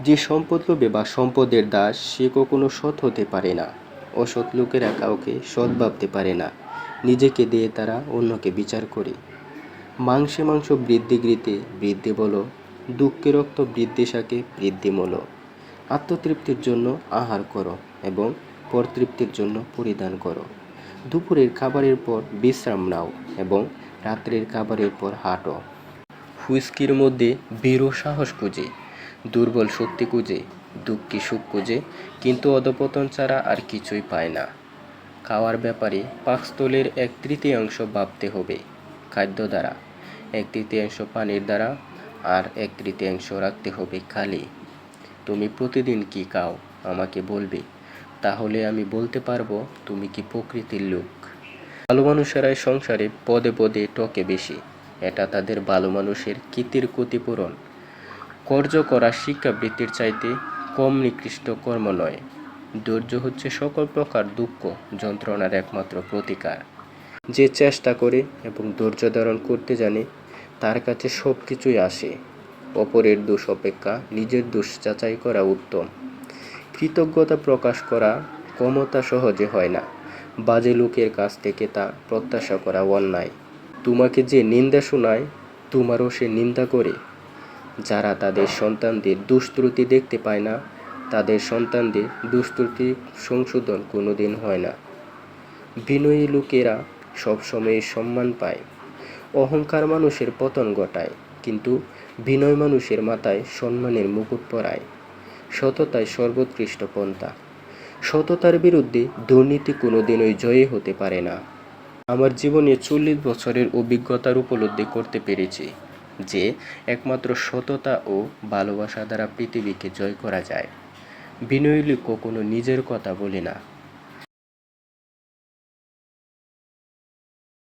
যে সম্পদ লোভে বা সম্পদের দাস, সে কখনো সৎ হতে পারে না। অসৎ লোকেরা কাউকে সৎ ভাবতে পারে না। নিজেকে দিয়ে তারা অন্যকে বিচার করে। মাংসে মাংস বৃদ্ধি গৃতে বৃদ্ধি বলো, দুঃখে রক্ত বৃদ্ধি শাকে বৃদ্ধি মলো। আত্মতৃপ্তির জন্য আহার করো এবং পরতৃপ্তির জন্য পরিধান করো। দুপুরের খাবারের পর বিশ্রাম নাও এবং রাত্রের খাবারের পর হাঁটো। হুইস্কির মধ্যে বীর সাহস খুঁজে। দুর্বল শক্তি খুঁজে, দুঃখী সুখ খুঁজে, কিন্তু অধপতন ছাড়া আর কিছুই পায় না। খাওয়ার ব্যাপারে পাকস্থলের এক তৃতীয়াংশ ভাবতে হবে। খাদ্য দ্বারা, এক তৃতীয়াংশ পানির দ্বারা, আর এক তৃতীয়াংশ রাখতে হবে খালি। তুমি প্রতিদিন কি খাও, আমাকে বলবে। তাহলে আমি বলতে পারব, তুমি কি প্রকৃতির লোক। ভালো মানুষেরাই সংসারে পদে পদে টকে বেশি। এটা তাদের ভালো মানুষের কীর্তির ক্ষতিপূরণ। কর্য করা শিক্ষাবৃত্তির চাইতে কম নিকৃষ্ট কর্ম নয়। ধৈর্য হচ্ছে সকল প্রকার দুঃখ, যন্ত্রণার একমাত্র প্রতিকার। যে চেষ্টা করে এবং ধৈর্য ধারণ করতে জানে, তার কাছে সব কিছুই আসে। অপরের দোষ অপেক্ষা নিজের দোষ যাচাই করা উত্তম। কৃতজ্ঞতা প্রকাশ করা ক্ষমতা সহজে হয় না। বাজে লোকের কাছ থেকে তা প্রত্যাশা করা অন্যায়। তোমাকে যে নিন্দা শোনায়, তোমারও সে নিন্দা করে। যারা তাদের সন্তানদের দুষ্ত্রুটি দেখতে পায় না, তাদের সন্তানদের দুষ্ত্রুটি সংশোধন কোনোদিন হয় না। বিনয়ী লোকেরা সবসময় সম্মান পায়। অহংকার মানুষের পতন ঘটায়, কিন্তু বিনয় মানুষের মাথায় সম্মানের মুকুট পরায়। সততায় সর্বোৎকৃষ্ট পন্থা। সততার বিরুদ্ধে দুর্নীতি কোনোদিনই জয়ী হতে পারে না। আমার জীবনে চল্লিশ বছরের অভিজ্ঞতার উপলব্ধি করতে পেরেছি। যে একমাত্র সততা ও ভালোবাসা দ্বারা পৃথিবীকে জয় করা যায়। বিনয়ী লোক কখনো নিজের কথা বলে না।